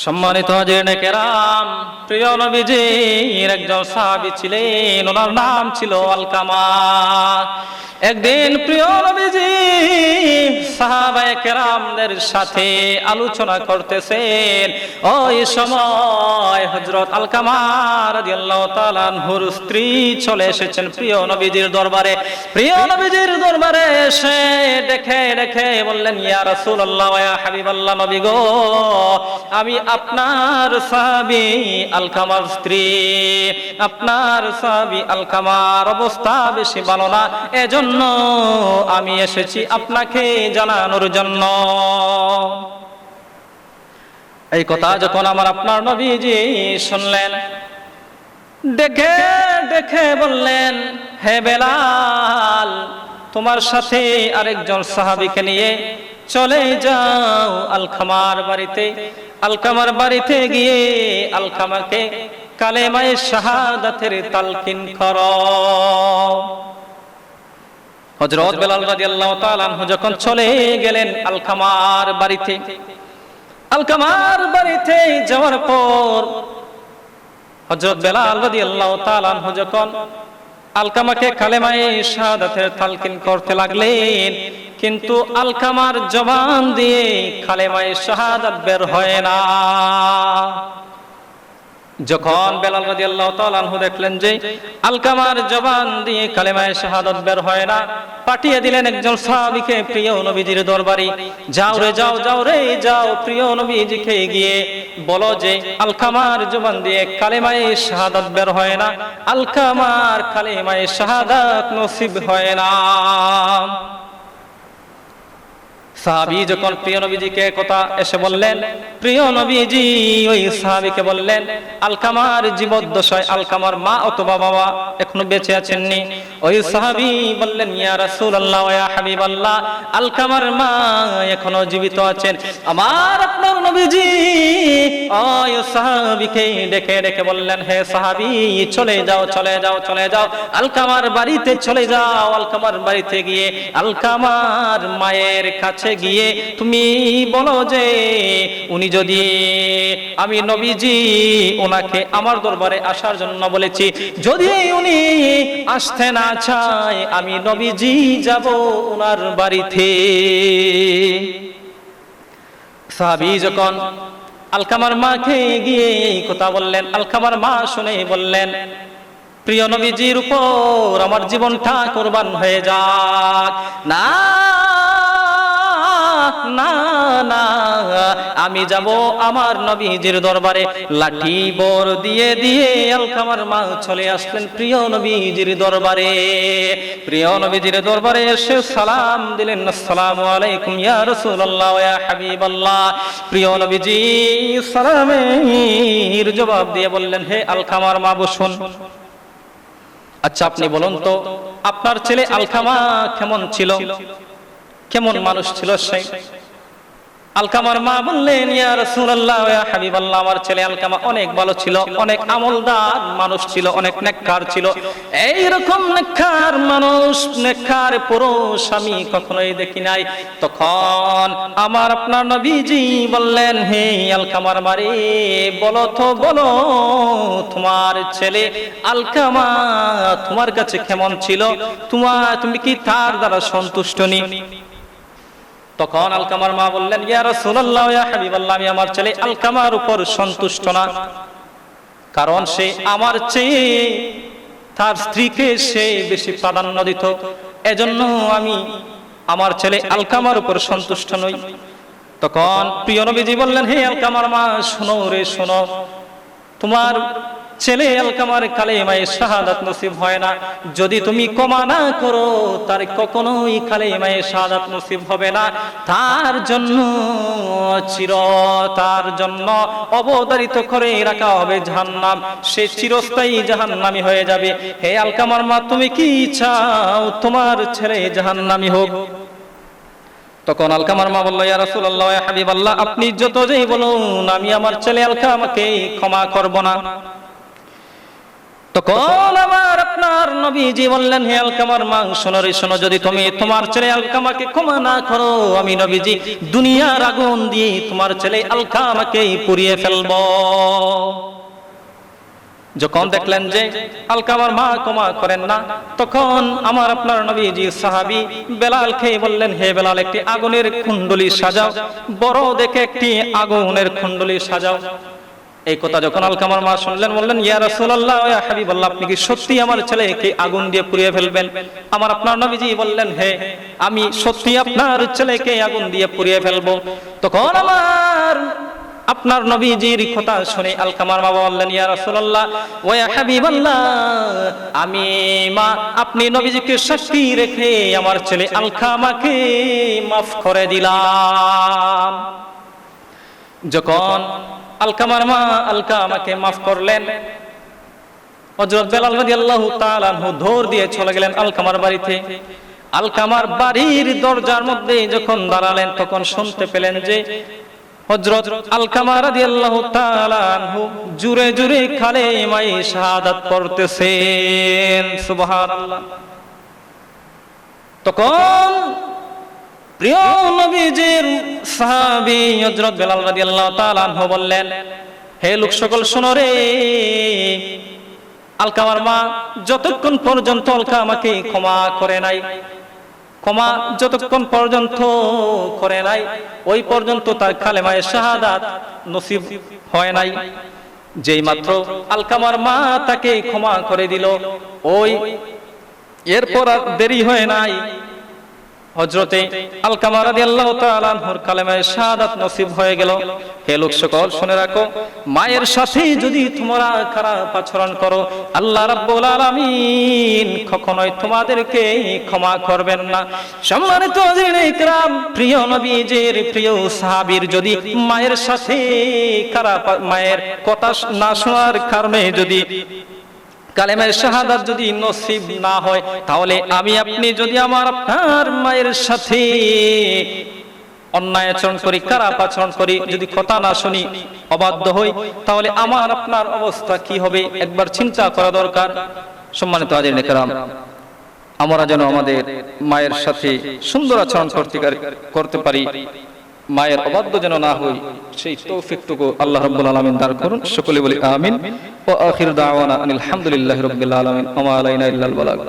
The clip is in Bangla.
সম্মানিত হাজিরিনে কেরাম প্রিয় নবীজির একজন সাহাবী ছিলেন, ওনার নাম ছিল আলকামা। একদিন প্রিয় নবীজি সাথে আলোচনা করতেছেন। ওই সময় আনহুর স্ত্রী চলে এসেছেন প্রিয় নবীজির দরবারে। প্রিয় নবীজির দরবারে এসে দেখে দেখে বললেন, ইয়া রাসূলুল্লাহ নবী গো, আমি আপনার সাহাবী আলকামার স্ত্রী। আপনার সাহাবী আলকামার অবস্থা বেশি ভালো না। এজন্য আমি এসেছি আপনাকে জানানোর জন্য। এই কথা যখন আমার আপনার নবীজি শুনলেন, দেখে দেখে বললেন, হে বেলাল, তোমার সাথে আরেকজন সাহাবীকে নিয়ে চলে যাও আলখামার বাড়িতে। আলকামার বাড়িতে গিয়ে আলকামাকে কালেমায়ে শাহাদাতের তালকিন কর। হযরত বেলাল রাদিয়াল্লাহু তাআলা যখন চলে গেলেন আলকামার বাড়িতে আলকামার বাড়িতে যাওয়ার পর হযরত বেলাল রাদিয়াল্লাহু তাআলা যখন আলকামাকে কালেমায়ে শাহাদাতের তালকিন করতে লাগলেন কিন্তু আলকামার জবান দিয়ে কালেমায়ে শাহাদাত বের হয় না। যখন বেলাল রাদিয়াল্লাহু তাআলা আনহু দেখলেন যে আলকামার জবান দিয়ে কালেমায়ে শাহাদাত বের হয় না, পাঠিয়ে দিলেন একজন সাহাবীকে, প্রিয় নবীজির দরবারে, যাও রে, যাও যাও রে, যাও, প্রিয় নবীজিকে গিয়ে বলো যে আলকামার জবান দিয়ে কালেমায়ে শাহাদাত বের হয় না, আলকামার কালেমায়ে শাহাদাত নসিব হয় না। সাহাবি যখন প্রিয় নবীজিকে কথা এসে বললেন, প্রিয় নবীজি, ওই সাহাবিকে বললেন, আলকামার জীবদ্দশায় আলকামার মা অথবা বাবা এখনও বেঁচে আছেননি। ওই সাহাবি বললেন, ইয়া রাসূলুল্লাহ, ইয়া হাবিবাল্লাহ, আলকামার মা এখনও জীবিত আছেন। আমার আপনার নবীজি, ওই সাহাবিকে ডেকে ডেকে বললেন, হে সাহাবি, চলে যাও চলে যাও চলে যাও। আলকামার বাড়িতে চলে যাও, আলকামার বাড়িতে গিয়ে আলকামার মায়ের কাছে গিয়ে তুমি বলো যে, উনি যদি আমি নবীজি ওনাকে আমার দরবারে আসার জন্য বলেছি, যদি উনি আসতে না চায়, আমি নবীজি যাব ওনার বাড়িতে। সাহাবি যখন আলকামার মাকে গিয়ে কথা বললেন, আলকামার মা শুনে বললেন, প্রিয় নবীজির উপর আমার জীবনটা কোরবান হয়ে যাক। না আমি যাব আমার নবীজির দরবারে। লাঠি বর দিয়ে দিয়ে আলকামার মা চলে আসলেন প্রিয় নবীজির দরবারে। প্রিয় নবীজির দরবারে এসে সালাম দিলেন, আসসালামু আলাইকুম ইয়া রাসূলুল্লাহ, ইয়া হাবিবাল্লাহ। প্রিয় নবীজি সালামের জবাব দিয়ে বললেন, হে আলকামার মা, বসুন। আচ্ছা আপনি বলুন তো, আপনার ছেলে আলকামা কেমন ছিল? কেমন মানুষ ছিল সেই আলকামার মা বললেন ইয়া রাসূলুল্লাহ ইয়া হাবিবাল্লাহ আমার ছেলে আলকামা অনেক ভালো ছিল অনেক আমলদার মানুষ ছিল অনেক নেককার ছিল। এই রকম নেককার মানুষ নেককার পুরুষ আমি কখনোই দেখি নাই। তখন আমার আপনার নবীজি বললেন হে আলকামার মারে বলো তো বলো তোমার ছেলে আলকামা তোমার কাছে কেমন ছিল? তোমার তুমি কি তার দ্বারা সন্তুষ্ট নি? তখন আলকামার মা বললেন, ইয়া রাসূলুল্লাহ, ইয়া হাবিবাল্লাহ, আমি আমার ছেলে আলকামার উপর সন্তুষ্ট না। কারণ সে আমার চেয়ে তার স্ত্রীকে সে বেশি প্রাধান্য দিত। এজন্য আমি আমার ছেলে আলকামার উপর সন্তুষ্ট নই। তখন প্রিয় নবীজি বললেন, হে আলকামার মা, শোনো রে, শোনো। তোমার ছেলে আলকামার কালেমায় শাহাদাত নসিব হয় না। যদি তুমি ক্ষমা না করো, তার কখনোই কালেমায় শাহাদাত নসিব হবে না। তার জন্য চির, তার জন্য অবতারিত করে রাখা হবে জাহান্নাম। সে চিরস্থায়ী জাহান্নামি হয়ে যাবে। হে আলকামার মা, তুমি কি চাও? তোমার ছেলে জাহান্নামি হোক। তখন আলকামার মা বলল, ইয়া রাসূলুল্লাহ, ইয়া হাবিবাল্লাহ, আপনি যত যেই বলুন, আমি আমার ছেলে আলকামাকে ক্ষমা করব না। তখন আবার আপনার নবীজি বললেন, হে আলকামার মা শোনো রে শোনো, যদি তুমি তোমার ছেলে আলকামাকে ক্ষমা না করো, আমি নবীজি দুনিয়ার আগুন দিয়ে তোমার ছেলে আলকামাকে পুড়িয়ে ফেলব। যখন দেখলেন যে আলকামার মা ক্ষমা করেন না, তখন আমার আপনার নবীজি সাহাবি বেলাল খেয়ে বললেন, হে বেলাল, একটি আগুনের কুণ্ডলি সাজাও, বড় দেখে একটি আগুনের কুণ্ডলি সাজাও। এই কথা যখন আলকামার মা শুনলেন, বললেন, ইয়া রাসূলুল্লাহ, ইয়া হাবিবাল্লাহ, আপনি কি সত্যি আমার ছেলেকে আগুন দিয়ে পুড়িয়ে ফেলবেন? আমার আপনার নবীজি বললেন, হে, আমি সত্যি আপনার ছেলেকে আগুন দিয়ে পুড়িয়ে ফেলব। তখন আমার আপনার নবীজির কথা শুনে আলকামার মা বললেন, ইয়া রাসূলুল্লাহ ওয়া ইয়া হাবিবাল্লাহ, আমি মা, আপনি নবীজিকে সাক্ষী রেখে আমার ছেলে আলকামাকে মাফ করে দিলাম। যখন আলকামার মা আলকামাকে মাফ করলেন। হযরত বেলাল রাদিয়াল্লাহু তাআলা আনহু দৌড় দিয়ে চলে গেলেন আলকামার বাড়িতে। আলকামার বাড়ির দরজার মধ্যে যখন দাঁড়ালেন, তখন শুনতে পেলেন যে হযরত আলকামা রাদিয়াল্লাহু তাআলা আনহু জুরে জুরে কালেমায়ে শাহাদাত পড়তেছেন। সুবহানাল্লাহ। তখন প্রিয় নবীজির সাহাবী হযরত বেলাল রাদিয়াল্লাহু তাআলা আনহু বললেন, হে লোক সকল শোনো রে আলকামার মা যতক্ষণ পর্যন্ত আলকামাকে ক্ষমা করে নাই, ক্ষমা যতক্ষণ পর্যন্ত করে নাই, ওই পর্যন্ত তার কালেমায়ে শাহাদাত নসিব হয় নাই। যেই মাত্র আলকামার মা তাকে ক্ষমা করে দিল, ওই এরপর আর দেরি হয় নাই। হজরতে আলকামা রাদিয়াল্লাহু তাআলা আনহুর কালেমায়ে শাহাদাত নসিব হয়ে গেল। হে লোক সকল, শুনে রাখো, মায়ের সাথে যদি তোমরা খারাপ আচরণ করো, আল্লাহ রাব্বুল আলামিন কখনোই তোমাদেরকে ক্ষমা করবেন না। সম্মানিত ইকরাম, প্রিয় নবীজির প্রিয় সাহাবীর যদি মায়ের সাথে খারাপ, মায়ের কথা না শোনার কারণে যদি কালেমের শাহাদাত যদি নসিব না হয়, তাহলে আমি আপনি যদি আমার আপনার মায়ের সাথে অন্যায় আচরণ করি, খারাপ আচরণ করি, যদি কথা না শুনি, অবাধ্য হই, তাহলে আমার আপনার অবস্থা কি হবে? একবার চিন্তা করা দরকার। সম্মানিত হাজির নেকরাম আমরা যেন আমাদের মায়ের সাথে সুন্দর আচরণ করতে করতে পারি। মায়ের অবাধ্য যেন না হই, সেই তৌফিকটুকু আল্লাহ রাব্বুল আলামিন দান করুন। সকলে বলি আমিন। ওয়া আখির দাওয়ানা আনিল হামদুলিল্লাহি রাব্বিল আলামিন। ওয়া আলাইনা ইল্লাল বালাগ।